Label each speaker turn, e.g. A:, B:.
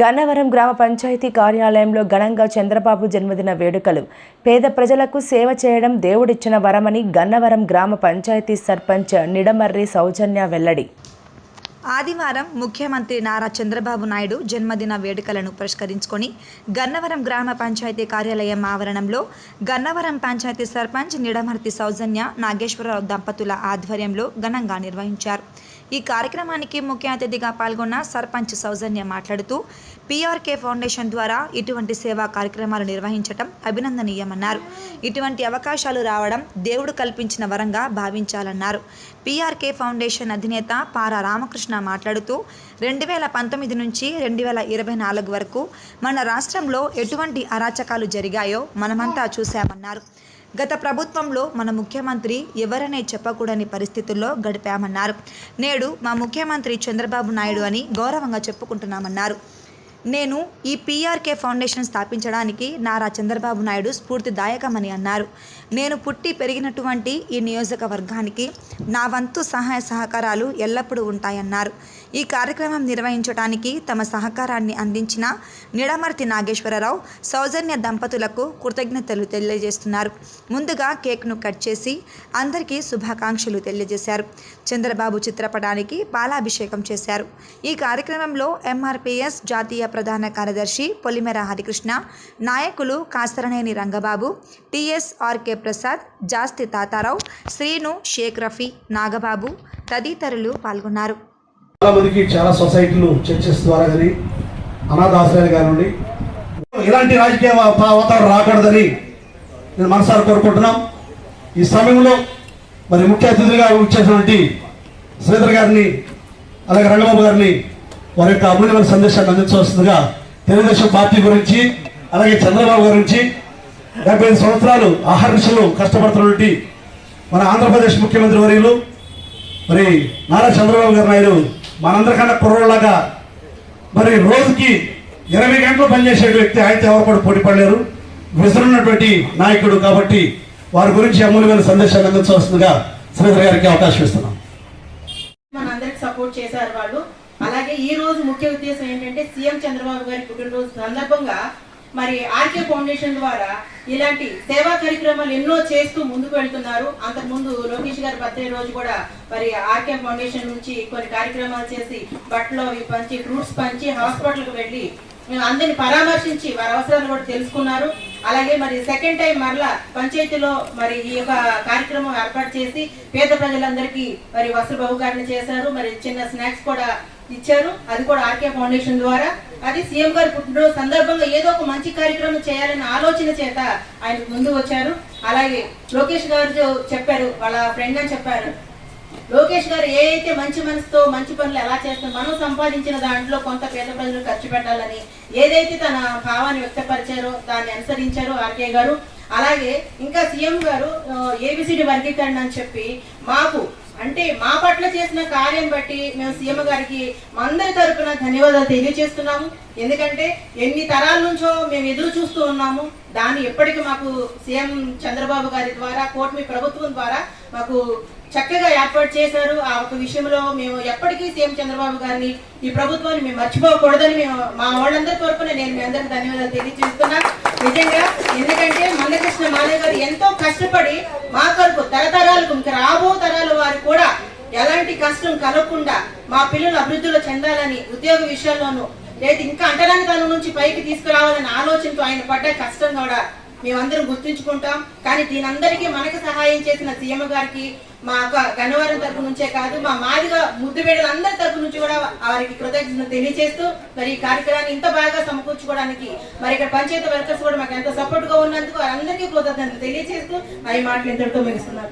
A: గన్నవరం గ్రామ పంచాయతీ కార్యాలయంలో ఘనంగా చంద్రబాబు జన్మదిన వేడుకలు. పేద ప్రజలకు సేవ చేయడం దేవుడిచ్చిన వరమని గన్నవరం గ్రామ పంచాయతీ సర్పంచ్ నిడమర్రి సౌజన్య వెల్లడి.
B: ఆదివారం ముఖ్యమంత్రి నారా చంద్రబాబు నాయుడు జన్మదిన వేడుకలను పురస్కరించుకొని గన్నవరం గ్రామ పంచాయతీ కార్యాలయం ఆవరణంలో గన్నవరం పంచాయతీ సర్పంచ్ నిడమర్తి సౌజన్య నాగేశ్వరరావు దంపతుల ఆధ్వర్యంలో ఘనంగా నిర్వహించారు. ఈ కార్యక్రమానికి ముఖ్య అతిథిగా పాల్గొన్న సర్పంచ్ సౌజన్య మాట్లాడుతూ పీఆర్కే ఫౌండేషన్ ద్వారా ఇటువంటి సేవా కార్యక్రమాలు నిర్వహించటం అభినందనీయమన్నారు. ఇటువంటి అవకాశాలు రావడం దేవుడు కల్పించిన వరంగా భావించాలన్నారు. పీఆర్కే ఫౌండేషన్ అధినేత పారా రామకృష్ణ మాట్లాడుతూ రెండు వేల పంతొమ్మిది నుంచి రెండు వేల ఇరవై నాలుగు వరకు మన రాష్ట్రంలో ఎటువంటి అరాచకాలు జరిగాయో మనమంతా చూశామన్నారు. గత ప్రభుత్వంలో మన ముఖ్యమంత్రి ఎవరనే చెప్పకూడని పరిస్థితుల్లో గడిపామన్నారు. నేడు మా ముఖ్యమంత్రి చంద్రబాబు నాయుడు అని గౌరవంగా చెప్పుకుంటున్నామన్నారు. నేను ఈ పీఆర్కే ఫౌండేషన్ స్థాపించడానికి నారా చంద్రబాబు నాయుడు స్ఫూర్తిదాయకమని అన్నారు. నేను పుట్టి పెరిగినటువంటి ఈ నియోజకవర్గానికి నా వంతు సహాయ సహకారాలు ఎల్లప్పుడూ ఉంటాయన్నారు. ఈ కార్యక్రమం నిర్వహించడానికి తమ సహకారాన్ని అందించిన నిడమర్తి నాగేశ్వరరావు సౌజన్య దంపతులకు కృతజ్ఞతలు తెలియజేస్తున్నారు. ముందుగా కేక్ను కట్ చేసి అందరికీ శుభాకాంక్షలు తెలియజేశారు. చంద్రబాబు చిత్రపటానికి పాలాభిషేకం చేశారు. ఈ కార్యక్రమంలో ఎంఆర్పిఎస్ జాతీయ ప్రధాన కార్యదర్శి పొలిమెర హరికృష్ణ నాయకులు కాసరనేని రంగబాబు టిఎస్ఆర్కే ప్రసాద్ జాస్తి తాతారావు శ్రీను షేక్ రఫీ నాగబాబు తదితరులు పాల్గొన్నారు.
C: చాలామందికి చాలా సొసైటీలు చర్చెస్ ద్వారా కానీ అనాథాశ్రయాలు కానివ్వండి ఇలాంటి రాజకీయ వాతావరణం రాకూడదని నేను మనసారి కోరుకుంటున్నాం. ఈ సమయంలో మరి ముఖ్య అతిథులుగా ఇచ్చేటువంటి శ్రీధర్ గారిని అలాగే రంగబాబు గారిని వారి యొక్క అమూల్యమైన సందేశాన్ని అందించవలసిందిగా తెలుగుదేశం పార్టీ గురించి అలాగే చంద్రబాబు గురించి డెబ్బై ఐదు సంవత్సరాలు ఆహర్నిశలు కష్టపడుతున్నటువంటి మన ఆంధ్రప్రదేశ్ ముఖ్యమంత్రి వర్యులు మరి నారా చంద్రబాబు గారు నాయుడు మనందరికన్నా కుర్రోళ్ళగా మరి రోజుకి ఇరవై గంటలు పనిచేసే వ్యక్తి అయితే ఎవరు కూడా పోటీ పడలేరు. విసురున్నటువంటి నాయకుడు కాబట్టి వారి గురించి అమూల్యమైన సందేశాన్ని అందించవలసిందిగా శ్రీధర్ గారికి అవకాశం ఇస్తున్నాం.
D: మనందరికి సపోర్ట్ చేశారు వాళ్ళు. అలాగే ఈ రోజు ముఖ్య ఉద్దేశం ఏంటంటే సీఎం చంద్రబాబు గారి పుట్టినరోజు సందర్భంగా మరి ఆర్కే ఫౌండేషన్ ద్వారా ఇలాంటి సేవా కార్యక్రమాలు ఎన్నో చేస్తూ ముందుకు వెళ్తున్నారు. అంతకుముందు లోకేష్ గారి బర్త్డే రోజు కూడా మరి ఆర్కే ఫౌండేషన్ నుంచి కొన్ని కార్యక్రమాలు చేసి బట్టలు అవి పంచి ఫ్రూట్స్ పంచి హాస్పిటల్కి వెళ్ళి మేము అందరిని పరామర్శించి వారి అవసరాలు కూడా తెలుసుకున్నారు. అలాగే మరి సెకండ్ టైం మరలా పంచాయతీలో మరి ఈ యొక్క కార్యక్రమం ఏర్పాటు చేసి పేద ప్రజలందరికీ మరి వస్త్ర బహుకరణ చేశారు. మరి చిన్న స్నాక్స్ కూడా ఇచ్చారు. అది కూడా ఆర్కే ఫౌండేషన్ ద్వారా. అది సీఎం గారు పుట్టినరోజు సందర్భంగా ఏదో ఒక మంచి కార్యక్రమం చేయాలన్న ఆలోచన చేత ఆయన ముందు వచ్చారు. అలాగే లోకేష్ గారు చెప్పారు. వాళ్ళ ఫ్రెండ్ అని చెప్పారు. లోకేష్ గారు ఏ అయితే మంచి మనసుతో మంచి పనులు ఎలా చేస్తే మనం సంపాదించిన దాంట్లో కొంత పేద ప్రజలు ఖర్చు పెట్టాలని ఏదైతే తన భావాన్ని వ్యక్తపరిచారో దాన్ని అనుసరించారో ఆర్కే గారు. అలాగే ఇంకా సీఎం గారు ఏబిసిడి వర్గీకరణ అని చెప్పి మాకు అంటే మా పట్ల చేసిన కార్యం బట్టి మేము సీఎం గారికి అందరి తరఫున ధన్యవాదాలు తెలియజేస్తున్నాము. ఎందుకంటే ఎన్ని తరాల నుంచో మేము ఎదురు చూస్తూ ఉన్నాము. దాన్ని ఎప్పటికీ మాకు సీఎం చంద్రబాబు గారి ద్వారా కూటమి ప్రభుత్వం ద్వారా మాకు చక్కగా ఏర్పాటు చేశారు. ఆ ఒక విషయంలో మేము ఎప్పటికీ సీఎం చంద్రబాబు గారిని ఈ ప్రభుత్వాన్ని మేము మర్చిపోకూడదని మేము మా వాళ్ళందరి తరపున నేను మీ అందరికి ధన్యవాదాలు తెలియజేస్తున్నాను. నిజంగా ఎందుకంటే మందకృష్ణ మాలయ్య గారు ఎంతో కష్టపడి మా కొరకు తరతరాలకు ఇంకా రాబో తరాల వారు కూడా ఎలాంటి కష్టం కలగకుండా మా పిల్లలు అభివృద్ధిలో చెందాలని ఉద్యోగ విషయాల్లోనూ లేదు ఇంకా అంటరానితనం నుంచి పైకి తీసుకురావాలనే ఆలోచనతో ఆయన పడ్డ కష్టం కూడా మేమందరం గుర్తుంచుకుంటాం. కానీ దీనందరికీ మనకు సహాయం చేసిన సీఎం గారికి మా గన్నవరం తరపు నుంచే కాదు మా మాదిగా ముద్దు తరపు నుంచి కూడా వారికి కృతజ్ఞతలు తెలియజేస్తూ మరి ఈ కార్యక్రమాన్ని ఇంత బాగా సమకూర్చుకోవడానికి మరి ఇక్కడ పంచాయతీ వర్కర్స్ కూడా మాకు ఎంత సపోర్ట్గా ఉన్నందుకు వారందరికీ కృతజ్ఞతలు తెలియజేస్తూ మరి మాటలు ఇంతటితో ముగిస్తున్నారు